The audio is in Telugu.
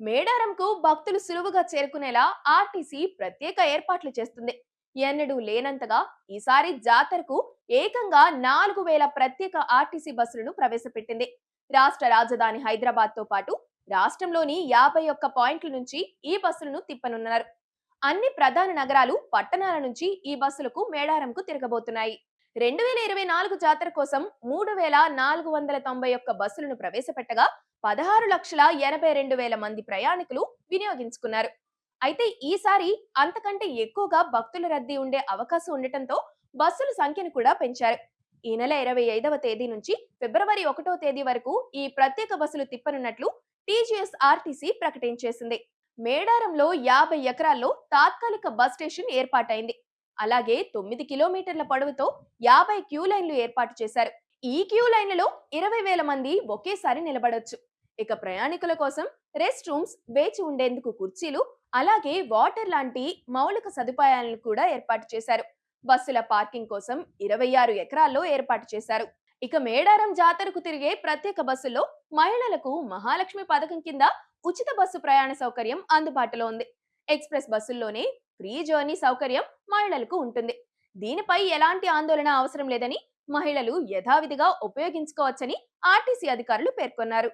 మేడారంకు భక్తులు సులువుగా చేరుకునేలా ఆర్టీసీ ప్రత్యేక ఏర్పాట్లు చేస్తుంది. ఎన్నడూ లేనంతగా ఈసారి జాతరకు ఏకంగా నాలుగు వేల ప్రత్యేక ఆర్టీసీ బస్సులను ప్రవేశపెట్టింది. రాష్ట్ర రాజధాని హైదరాబాద్తో పాటు రాష్ట్రంలోని యాభై ఒక్క పాయింట్ల నుంచి ఈ బస్సులను తిప్పనున్నారు. అన్ని ప్రధాన నగరాలు పట్టణాల నుంచి ఈ బస్సులకు మేడారంకు తిరగబోతున్నాయి. రెండు వేల ఇరవై నాలుగు జాతర కోసం మూడు వేల నాలుగు వందల తొంభై ఒక్క బస్సులను ప్రవేశపెట్టగా పదహారు లక్షల ఎనభై రెండు వేల మంది ప్రయాణికులు వినియోగించుకున్నారు. అయితే ఈసారి అంతకంటే ఎక్కువగా భక్తుల రద్దీ ఉండే అవకాశం ఉండటంతో బస్సుల సంఖ్యను కూడా పెంచారు. ఈ నెల ఇరవై ఐదవ తేదీ నుంచి ఫిబ్రవరి ఒకటో తేదీ వరకు ఈ ప్రత్యేక బస్సులు తిప్పనున్నట్లు టీజీఎస్ ఆర్టీసీ ప్రకటించేసింది. మేడారంలో యాభై ఎకరాల్లో తాత్కాలిక బస్ స్టేషన్ ఏర్పాటైంది. అలాగే తొమ్మిది కిలోమీటర్ల పొడవుతో యాభై క్యూ లైన్లు ఏర్పాటు చేశారు. ఈ క్యూ లైన్లలో ఇరవై వేల మంది ఒకేసారి నిలబడొచ్చు. ఇక ప్రయాణికుల కోసం రెస్ట్ రూమ్స్ వేచి ఉండేందుకు కుర్చీలు అలాగే వాటర్ లాంటి మౌలిక సదుపాయాలను కూడా ఏర్పాటు చేశారు. బస్సుల పార్కింగ్ కోసం ఇరవై ఆరు ఎకరాల్లో ఏర్పాటు చేశారు. ఇక మేడారం జాతరకు తిరిగే ప్రత్యేక బస్సుల్లో మహిళలకు మహాలక్ష్మి పథకం కింద ఉచిత బస్సు ప్రయాణ సౌకర్యం అందుబాటులో ఉంది. ఎక్స్ప్రెస్ బస్సుల్లోనే ఫ్రీ జర్నీ సౌకర్యం మహిళలకు ఉంటుంది. దీనిపై ఎలాంటి ఆందోళన అవసరం లేదని మహిళలు యథావిధిగా ఉపయోగించుకోవచ్చని ఆర్టీసీ అధికారులు పేర్కొన్నారు.